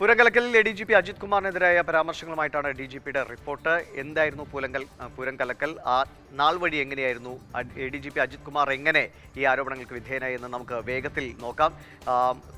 പുരങ്കലക്കലിൽ A D G P Ajith കുമാറിനെതിരായ പരാമർശങ്ങളുമായിട്ടാണ് D G പിയുടെ report. എന്തായിരുന്നു പൂലങ്കൽ പൂരങ്കലക്കൽ? ആ നാൾ വഴി എങ്ങനെയായിരുന്നു? A D G P Ajith Kumar എങ്ങനെ ഈ ആരോപണങ്ങൾക്ക് വിധേയനായി എന്ന് നമുക്ക് വേഗത്തിൽ നോക്കാം.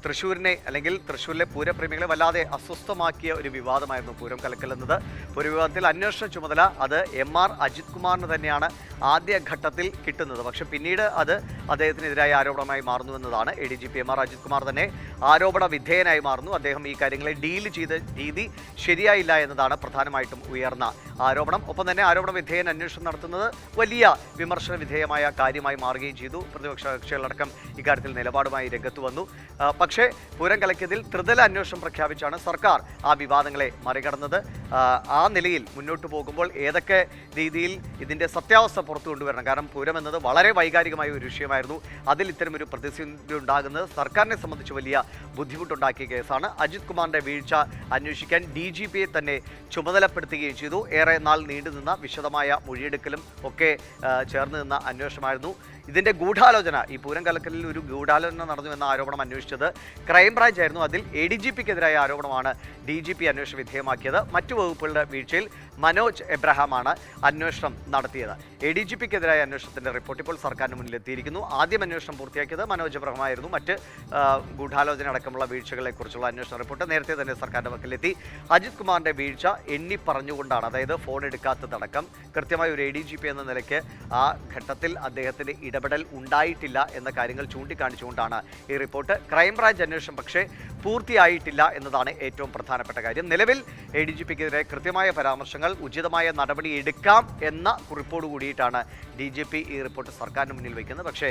തൃശ്ശൂരിനെ അല്ലെങ്കിൽ തൃശ്ശൂരിലെ പൂരപ്രേമികളെ വല്ലാതെ അസ്വസ്ഥമാക്കിയ ഒരു വിവാദമായിരുന്നു പൂരം കലക്കൽ എന്നത്. പൂരവിവാദത്തിൽ അന്വേഷണ ചുമതല അത് എം ആർ അജിത് കുമാറിന് തന്നെയാണ് ആദ്യ ഘട്ടത്തിൽ കിട്ടുന്നത്. പക്ഷേ പിന്നീട് അത് അദ്ദേഹത്തിനെതിരായ ആരോപണമായി മാറുന്നു എന്നതാണ് A D G P M R Ajith Kumar തന്നെ ആരോപണ വിധേയനായി മാറുന്നു. അദ്ദേഹം ഈ കാര്യങ്ങളെ ഡീൽ ചെയ്ത രീതി ശരിയായില്ല എന്നതാണ് പ്രധാനമായിട്ടും ഉയർന്ന ആരോപണം. ഒപ്പം തന്നെ ആരോപണ വിധേയൻ അന്വേഷണം നടത്തുന്നത് വലിയ വിമർശന വിധേയമായ കാര്യമായി മാറുകയും ചെയ്തു. പ്രതിപക്ഷ കക്ഷികളടക്കം ഇക്കാര്യത്തിൽ നിലപാടുമായി രംഗത്ത് വന്നു. പക്ഷേ പൂരം കലക്കിയതിൽ ത്രിതല അന്വേഷണം പ്രഖ്യാപിച്ചാണ് സർക്കാർ ആ വിവാദങ്ങളെ മറികടന്നത്. ആ, നിലയിൽ മുന്നോട്ട് പോകുമ്പോൾ ഏതൊക്കെ രീതിയിൽ ഇതിന്റെ സത്യാവസ്ഥ പുറത്തു കൊണ്ടുവരണം? കാരണം പൂരം എന്നത് വളരെ വൈകാരികമായ ഒരു വിഷയമായിരുന്നു. അതിൽ ഇത്തരമൊരു പ്രതിസന്ധി ഉണ്ടാകുന്നത് സർക്കാരിനെ സംബന്ധിച്ച് വലിയ ബുദ്ധിമുട്ടുണ്ടാക്കിയ കേസാണ്. അജിത് കുമാറിന്റെ വീഴ്ച അന്വേഷിക്കാൻ ഡി ജി പിയെ തന്നെ ചുമതലപ്പെടുത്തുകയും ചെയ്തു. ഏറെ നാൾ നീണ്ടുനിന്ന വിശദമായ മൊഴിയെടുക്കലും ഒക്കെ ചേർന്ന് നിന്ന അന്വേഷണമായിരുന്നു. ഇതിന്റെ ഗൂഢാലോചന ഈ പൂരം കലക്കലിൽ ഒരു ഗൂഢാലോചന നടന്നു എന്ന ആരോപണം അന്വേഷിച്ചത് ക്രൈംബ്രാഞ്ച് ആയിരുന്നു അതിൽ എ ഡി ജി പിക്കെതിരായ ആരോപണമാണ് ഡി ജി പി അന്വേഷണ വിധേയമാക്കിയത്. മറ്റു വകുപ്പുകളുടെ വീഴ്ചയിൽ മനോജ് എബ്രഹാമാണ് അന്വേഷണം നടത്തിയത്. എ ഡി ജി പിക്കെതിരായ അന്വേഷണത്തിന്റെ റിപ്പോർട്ട് ഇപ്പോൾ സർക്കാരിന് മുന്നിൽ എത്തിയിരിക്കുന്നു. ആദ്യം അന്വേഷണം പൂർത്തിയാക്കിയത് മനോജ് എബ്രഹമായിരുന്നു. മറ്റ് ഗൂഢാലോചന അടക്കമുള്ള വീഴ്ചകളെക്കുറിച്ചുള്ള അന്വേഷണ റിപ്പോർട്ട് നേരത്തെ തന്നെ സർക്കാരിന്റെ പക്കലെത്തി അജിത് കുമാറിന്റെ വീഴ്ച എണ്ണി പറഞ്ഞുകൊണ്ടാണ് അതായത് ഫോൺ എടുക്കാത്തതടക്കം കൃത്യമായ ഒരു എ ഡി ജി പി എന്ന നിലയ്ക്ക് ആ ഘട്ടത്തിൽ അദ്ദേഹത്തിന് ഇടപെടൽ ഉണ്ടായിട്ടില്ല എന്ന കാര്യങ്ങൾ ചൂണ്ടിക്കാണിച്ചുകൊണ്ടാണ് ഈ റിപ്പോർട്ട്. ക്രൈംബ്രാഞ്ച് അന്വേഷണം പക്ഷേ പൂർത്തിയായിട്ടില്ല എന്നതാണ് ഏറ്റവും പ്രധാനപ്പെട്ട കാര്യം. നിലവിൽ എ ഡി ജി പിക്കെതിരെ കൃത്യമായ പരാമർശങ്ങൾ ഉചിതമായ നടപടി എടുക്കാം എന്ന കുറിപ്പോട് കൂടിയിട്ടാണ് ഡി ജി പി ഈ റിപ്പോർട്ട് സർക്കാരിന് മുന്നിൽ വയ്ക്കുന്നത് പക്ഷേ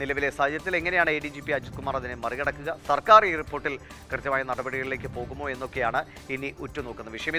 നിലവിലെ സാഹചര്യത്തിൽ എങ്ങനെയാണ് A D G P Ajith Kumar അതിനെ മറികടക്കുക? സർക്കാർ ഈ റിപ്പോർട്ടിൽ കൃത്യമായ നടപടികളിലേക്ക് പോകുമോ എന്നൊക്കെയാണ് ഇനി ഉറ്റുനോക്കുന്ന വിഷയം